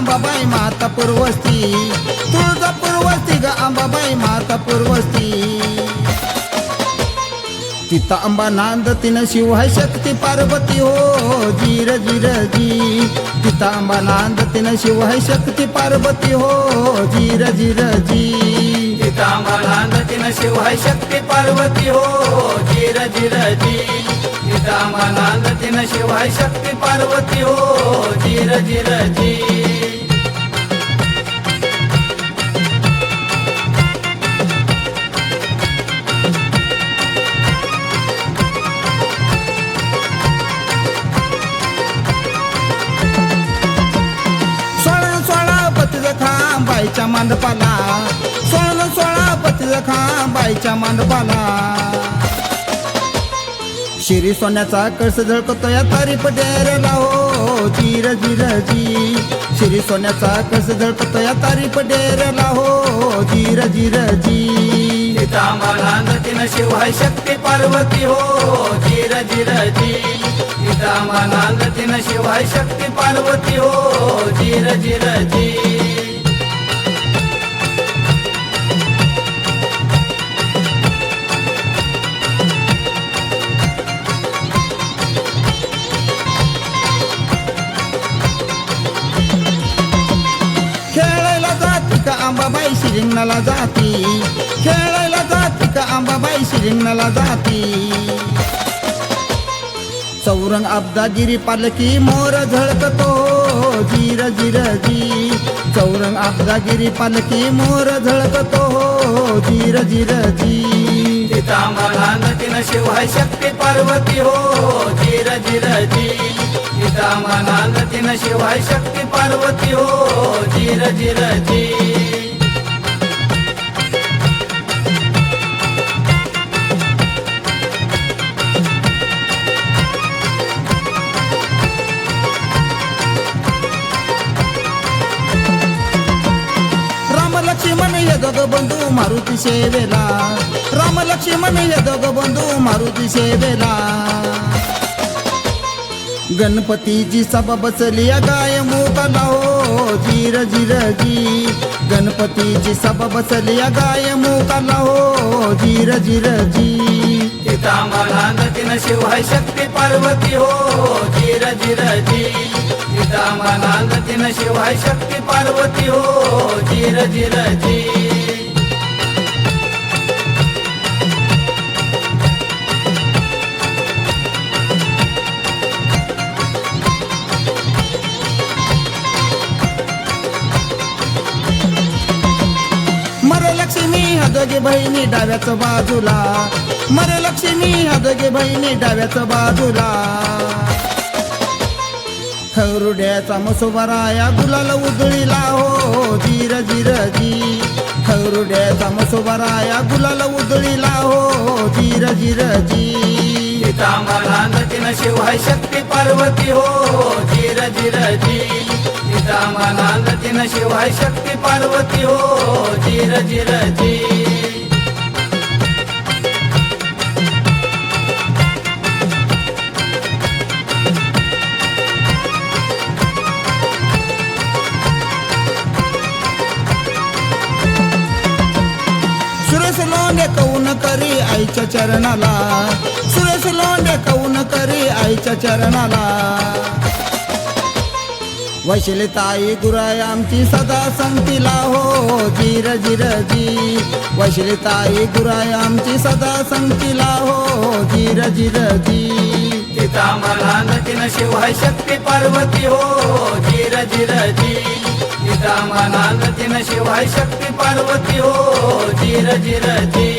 अंबाबाई माता पूर्वस्ती. तुळजा पूर्वस्ती ग अंबाबाई माता पूर्वस्ती. तिथं अंबा नांद तिनं शिव शक्ती पार्वती हो जीर जीर जी तिथं अंबा नांद तिनं शिव शक्ती पार्वती हो जीर जीर जी तिथांबानांदतीन शिव है शक्ती पार्वती हो जीर जीर जी तिथांबानांदतीन शिव शिवाय शक्ती पार्वती हो जीर जीर जी बाईच्या मांडपाला. सोळा सोळा पतीला खा बाईच्या मांडपाला. शिरी सोन्याचा कळस झळकतो या तारी पटेरला हो धीर धीरजी शिरी सोन्याचा कळस झळकतो या तारी पटेरला हो धीर धीरजी जी शिवाय शक्ती पार्वती हो चिर जिर जी शिवाय शक्ती पार्वती हो धीर जिर शिरिंगणाला जाती. खेळायला जाती का आंबाबाई शिरिंगणाला जाती? चौरंग अब्दागिरी पालकी मोर झळकतो. जीर जीर जी चौरंग अब्दागिरी पालकी मोर झळकतो. जीर जीर जी तिथांबानांदतीन शिव शक्ती पार्वती हो। जीर जिर जी तिथांबानांदतीन शिव शक्ती पार्वती हो। जीर जिर. दोघ बंधू मारुती सेवेला राम लक्ष्मण हे दोघ बंधू मारुती सेवेला गणपतीची सभा बसली या गाय मुकाला हो जीर जीर जी गणपतीची सभा बसली या गाय मुकाला हो जीर जीर जी तिथांबानांदतीन शिव शिवाय शक्ती पार्वती हो जिर जिर जी तिथांबानांदतीन शिव शक्ती पार्वती हो चिर जिर जी मरे लक्ष्मी हजोजी बहिणी डाव्याच बाजूला. मरे लक्ष्मी हदगे बहिणी डाव्याच बाजूला. खरुड्याचा मसोबराया गुलाल उधळीला हो जीर जीर जी खरुड्याचा मसोबराया गुलाल उधळीला हो जीर जीर जी शिवाय शक्ती पार्वती हो जीर जीर जी तिथांबानांदतीन शिव शिवाय शक्ती पार्वती हो जीर जीर जी आईच्या चरणाला. सुरेश लोंढे कौन करी आईच्या चरणाला? वैशिले ताई गुराय आमची सदा संगतीला हो जीर जीर जी वैशिले ताई गुराय आमची सदा संगतीला हो जीर जीर जी तिथांबानांदतीन शिव शिवाय शक्ती पार्वती हो जीर जीर जी तिथांबानांदतीन शिव शिवाय शक्ती पार्वती हो जीर जीर जी